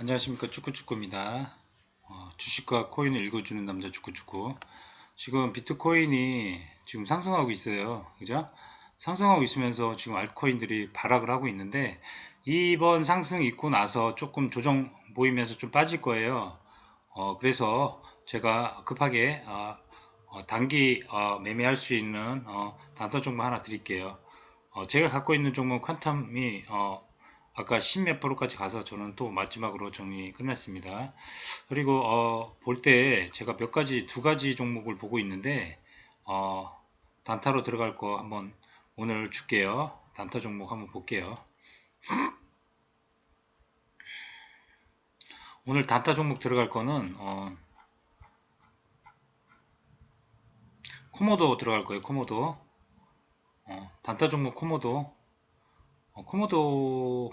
안녕하십니까 축구축구입니다. 어, 주식과 코인을 읽어주는 남자 축구축구. 지금 비트코인이 지금 상승하고 있어요. 그죠? 상승하고 있으면서 지금 알트코인들이 발악을 하고 있는데 이번 상승 있고 나서 조금 조정 보이면서 좀 빠질 거예요. 어, 그래서 제가 급하게 어, 어, 단기 어, 매매할 수 있는 어, 단타 종목 하나 드릴게요. 어, 제가 갖고 있는 종목 퀀텀이 어, 아까 10몇 프로까지 가서 저는 또 마지막으로 정리 끝냈습니다. 그리고 어, 볼 때 제가 몇 가지 두 가지 종목을 보고 있는데 어, 단타로 들어갈 거 한번 오늘 줄게요. 단타 종목 한번 볼게요. 오늘 단타 종목 들어갈 거는 어, 코모도 들어갈 거예요. 코모도 어, 단타 종목 코모도 어, 코모도가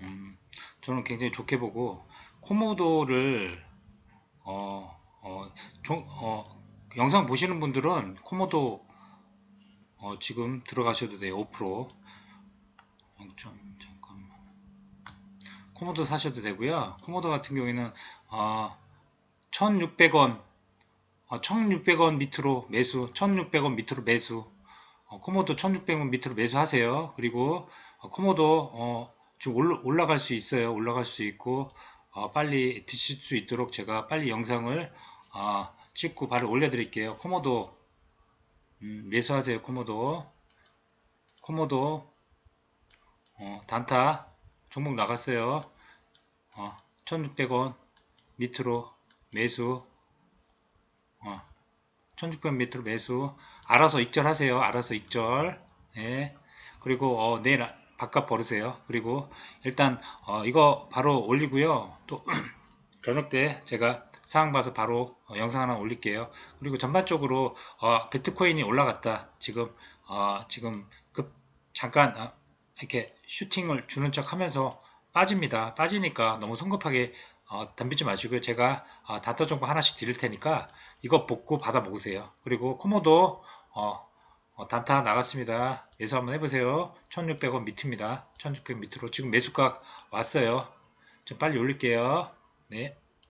음, 저는 굉장히 좋게 보고 코모도를 어, 어, 종- 어, 영상 보시는 분들은 코모도 어, 지금 들어가셔도 돼요. 5% 0점 잠깐만 코모도 사셔도 되고요. 코모도 같은 경우에는 어, 1,600원 어, 1,600원 밑으로 매수 1,600원 밑으로 매수 어, 코모도 1600원 밑으로 매수하세요. 그리고 어, 코모도 어, 좀 올라, 올라갈 수 있어요. 올라갈 수 있고 어, 빨리 드실 수 있도록 제가 빨리 영상을 어, 찍고 바로 올려드릴게요. 코모도 음, 매수하세요. 코모도 코모도 어, 단타 종목 나갔어요. 어, 1600원 밑으로 매수 어, 1600원 밑으로 매수 알아서 익절하세요. 알아서 익절. 예. 그리고 어, 내일 아- 바깥 버리세요. 그리고 일단 어, 이거 바로 올리고요. 또 저녁 때 제가 상황 봐서 바로 어, 영상 하나 올릴게요. 그리고 전반적으로 어, 비트코인이 올라갔다. 지금 어, 지금 급 잠깐 어, 이렇게 슈팅을 주는 척 하면서 빠집니다. 빠지니까 너무 성급하게 어, 덤비지 마시고요. 제가 어, 다터 정보 하나씩 드릴 테니까 이거 복구 받아 먹으세요. 그리고 코모도 어, 어, 단타 나갔습니다. 매수 한번 해보세요. 1600원 밑입니다. 1600원 밑으로 지금 매수가 왔어요. 좀 빨리 올릴게요. 네.